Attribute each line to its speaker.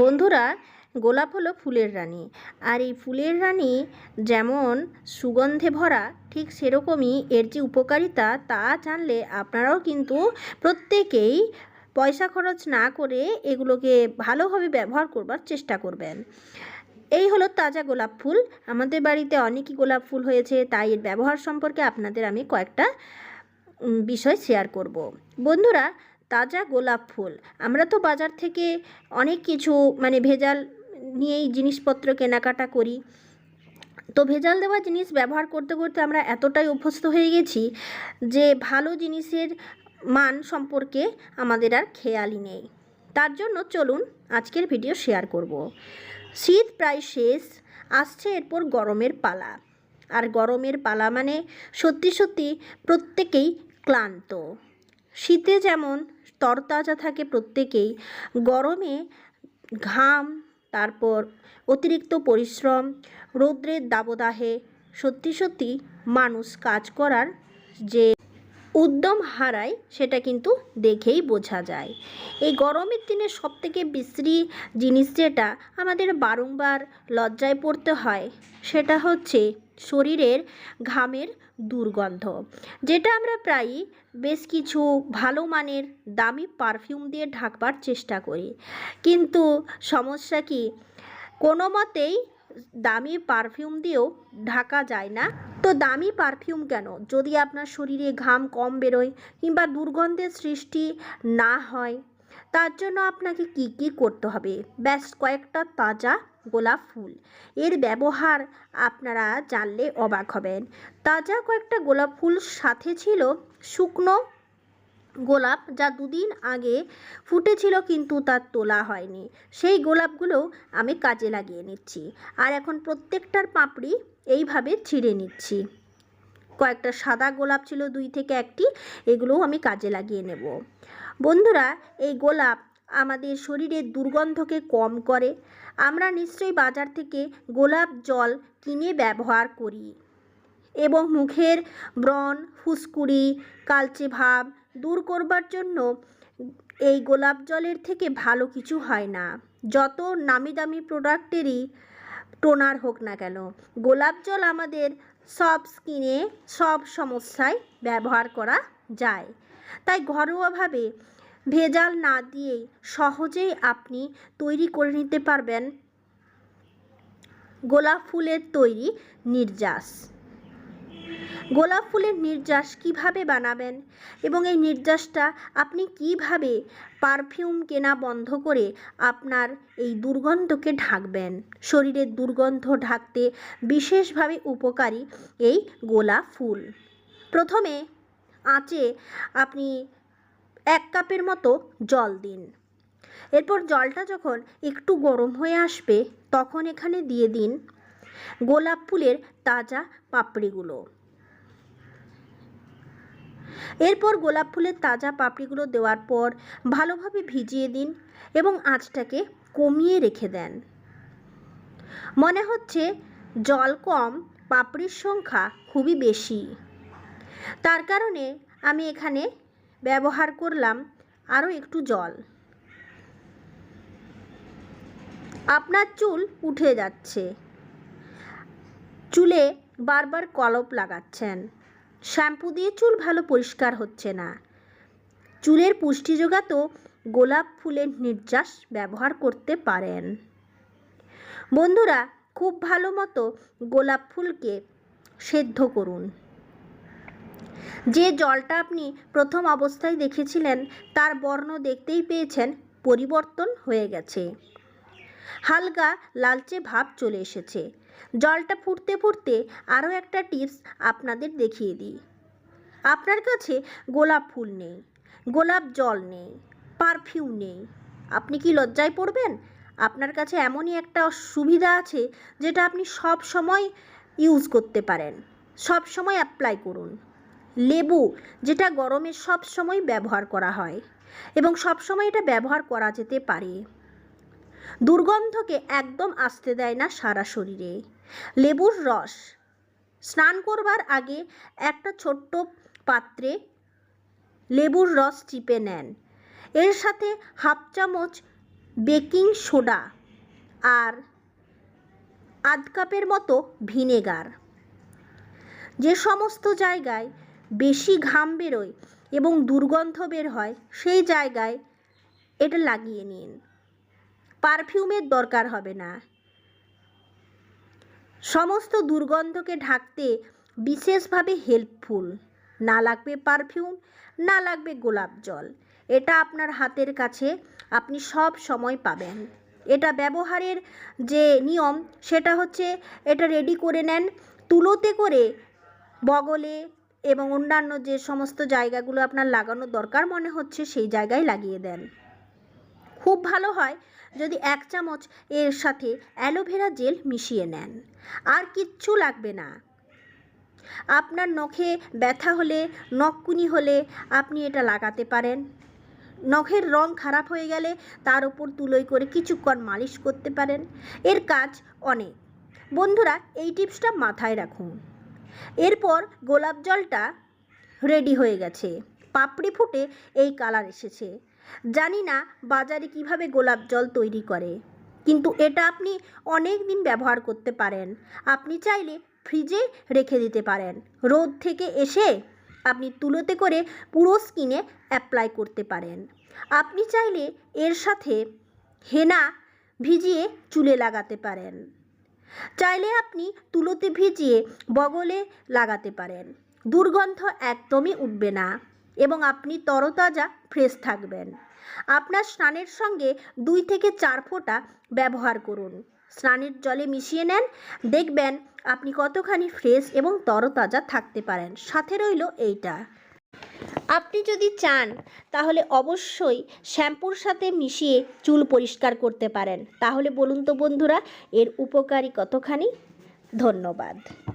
Speaker 1: বন্ধুরা, গোলাপ হলো ফুলের রানী। আর এই ফুলের রানী যেমন সুগন্ধে ভরা, ঠিক সেরকমই এর যে উপকারিতা তা জানলে আপনারাও কিন্তু প্রত্যেকেই পয়সা খরচ না করে এগুলোকে ভালোভাবে ব্যবহার করবার চেষ্টা করবেন। এই হলো তাজা গোলাপ ফুল। আমাদের বাড়িতে অনেকই গোলাপ ফুল হয়েছে, তাই এর ব্যবহার সম্পর্কে আপনাদের আমি কয়েকটা বিষয় শেয়ার করব। বন্ধুরা তাজা গোলাপ ফুল। আমরা তো বাজার থেকে অনেক কিছু মানে ভেজাল নিয়েই জিনিসপত্র কেনাকাটা করি। তো ভেজাল দেওয়া জিনিস ব্যবহার করতে করতে আমরা এতটাই অভ্যস্ত হয়ে গেছি যে ভালো জিনিসের মান সম্পর্কে আমাদের আর খেয়ালই নেই। তার জন্য চলুন আজকের ভিডিও শেয়ার করব। শীত প্রায় শেষ, আসছে এরপর গরমের পালা। আর গরমের পালা মানে সত্যি সত্যি প্রত্যেকেই ক্লান্ত। শীতে যেমন তরতাজা থাকে প্রত্যেকেই। গরমে ঘাম, তারপর অতিরিক্ত পরিশ্রম, রৌদ্রের দাবদাহে সত্যি সত্যি মানুষ কাজ করার যে উদ্যম হারায়, সেটা কিন্তু দেখেই বোঝা যায়। এই গরমের দিনে সবথেকে বিশ্রী জিনিস যেটা আমাদের বারংবার লজ্জায় পড়তে হয়, সেটা হচ্ছে শরীরের ঘামের দুর্গন্ধ, যেটা আমরা প্রায়ই বেশ কিছু ভালো মানের দামি পারফিউম দিয়ে ঢাকবার চেষ্টা করি। কিন্তু সমস্যা কি? কোনো মতেই দামি পারফিউম দিয়েও ঢাকা যায় না। দামি পারফিউম কেন? যদি আপনার শরীরে ঘাম কম বেরোয় কিংবা দুর্গন্ধের সৃষ্টি না হয়, তার জন্য আপনাকে কি কি করতে হবে? ব্যাস, কয়েকটা তাজা গোলাপ ফুল। এর ব্যবহার আপনারা জানলে অবাক হবেন। তাজা কয়েকটা গোলাপ ফুল সাথে ছিল শুকনো গোলাপ যা দুদিন আগে ফুটেছিল কিন্তু তার তোলা হয়নি। সেই গোলাপগুলো আমি কাজে লাগিয়ে নিচ্ছি। আর এখন প্রত্যেকটার পাপড়ি এইভাবে ছিঁড়ে নিচ্ছি। কয়েকটা সাদা গোলাপ ছিল, দুই থেকে একটি, এগুলোও আমি কাজে লাগিয়ে নেব। বন্ধুরা, এই গোলাপ আমাদের শরীরের দুর্গন্ধকে কম করে। আমরা নিশ্চয়ই বাজার থেকে গোলাপ জল কিনে ব্যবহার করি এবং মুখের ব্রণ, ফুসকুড়ি, কালচে ভাব দূর করবার জন্য এই গোলাপ জলের থেকে ভালো কিছু হয় না। যত নামি দামি প্রোডাক্টেরই টোনার হোক না কেন, গোলাপ জল আমাদের সব স্কিনে সব সমস্যায় ব্যবহার করা যায়। তাই ঘরোয়াভাবে ভেজাল না দিয়েই সহজেই আপনি তৈরি করে নিতে পারবেন গোলাপ ফুলের তৈরি নির্যাস। গোলাপ ফুলের নির্যাস কীভাবে বানাবেন? এবং এই নির্যাসটা আপনি কীভাবে পারফিউম কেনা বন্ধ করে আপনার এই দুর্গন্ধকে ঢাকবেন? শরীরের দুর্গন্ধ ঢাকতে বিশেষভাবে উপকারী এই গোলাপ ফুল। প্রথমে আঁচে আপনি এক কাপের মতো জল দিন। এরপর জলটা যখন একটু গরম হয়ে আসবে, তখন এখানে দিয়ে দিন গোলাপ ফুলের তাজা পাপড়িগুলো। এরপর গোলাপ ফুলের তাজা পাপড়িগুলো দেওয়ার পর ভালোভাবে ভিজিয়ে দিন এবং আঁচটাকে কমিয়ে রেখে দেন। মনে হচ্ছে জল কম, পাপড়ির সংখ্যা খুবই বেশি। তার কারণে আমি এখানে ব্যবহার করলাম আরও একটু জল। আপনার চুল উঠে যাচ্ছে। চুলে বারবার কলপ লাগাচ্ছেন। শ্যাম্পু দিয়ে চুল ভালো পরিষ্কার হচ্ছে না। চুলের পুষ্টি যোগাতেও গোলাপ ফুলের নির্যাস ব্যবহার করতে পারেন। বন্ধুরা, খুব ভালো মতো গোলাপ ফুলকে সেদ্ধ করুন। যে জলটা আপনি প্রথম অবস্থায় দেখেছিলেন, তার বর্ণ দেখতেই পেয়েছেন, পরিবর্তন হয়ে গেছে। হালকা লালচে ভাব চলে এসেছে। জলটা ফুটতে ফুটতে আরও একটা টিপস আপনাদের দেখিয়ে দিই। আপনার কাছে গোলাপ ফুল নেই, গোলাপ জল নেই, পারফিউম নেই। আপনি কি লজ্জায় পড়বেন? আপনার কাছে এমনই একটা সুবিধা আছে যেটা আপনি সব সময় ইউজ করতে পারেন। সব সময় অ্যাপ্লাই করুন। লেবু, যেটা গরমে সব সময় ব্যবহার করা হয় এবং সব সময় এটা ব্যবহার করা যেতে পারে। দুর্গন্ধকে একদম আসতে দেয় না সারা শরীরে। লেবুর রস। স্নান করবার আগে একটা ছোট্ট পাত্রে লেবুর রস চিপে নেন। এর সাথে হাফ চামচ বেকিং সোডা আর আধ কাপের মতো ভিনেগার। যে সমস্ত জায়গায় বেশি ঘাম বেরোয় এবং দুর্গন্ধ বের হয়, সেই জায়গায় এটা লাগিয়ে নিন। পারফিউমের দরকার হবে না। সমস্ত দুর্গন্ধকে ঢাকতে বিশেষভাবে হেল্পফুল। না লাগবে পারফিউম, না লাগবে গোলাপ জল। এটা আপনার হাতের কাছে আপনি সব সময় পাবেন। এটা ব্যবহারের যে নিয়ম, সেটা হচ্ছে এটা রেডি করে নেন। তুলোতে করে বগলে এবং অন্যান্য যে সমস্ত জায়গাগুলো আপনার লাগানোর দরকার মনে হচ্ছে, সেই জায়গায় লাগিয়ে দেন। খুব ভালো হয় যদি এক চামচ এর সাথে অ্যালোভেরা জেল মিশিয়ে নেন। আর কিচ্ছু লাগবে না। আপনার নখে ব্যথা হলে, নখকুনি হলে আপনি এটা লাগাতে পারেন। নখের রং খারাপ হয়ে গেলে তার উপর তুলোই করে কিছুক্ষণ মালিশ করতে পারেন। এর কাজ অনেক। বন্ধুরা, এই টিপসটা মাথায় রাখুন। এরপর গোলাপ জলটা রেডি হয়ে গেছে। পাপড়ি ফুটে এই কালার এসেছে। জানি না বাজারে কীভাবে গোলাপ জল তৈরি করে। কিন্তু এটা আপনি অনেক দিন ব্যবহার করতে পারেন। আপনি চাইলে ফ্রিজে রেখে দিতে পারেন। রোদ থেকে এসে আপনি তুলোতে করে পুরো স্কিনে অ্যাপ্লাই করতে পারেন। আপনি চাইলে এর সাথে হেনা ভিজিয়ে চুলে লাগাতে পারেন। চাইলে আপনি তুলোতে ভিজিয়ে বগলে লাগাতে পারেন। দুর্গন্ধ একদমই উঠবে না। এবং আপনি তরতাজা ফ্রেশ থাকবেন। আপনার স্নানের সঙ্গে দুই থেকে চার ফোঁটা ব্যবহার করুন। স্নানের জলে মিশিয়ে নেন, দেখবেন আপনি কতখানি ফ্রেশ এবং তরতাজা থাকতে পারেন। সাথে রইল এইটা। আপনি যদি চান, তাহলে অবশ্যই শ্যাম্পুর সাথে মিশিয়ে চুল পরিষ্কার করতে পারেন। তাহলে বলুন তো বন্ধুরা, এর উপকারী কতখানি? ধন্যবাদ।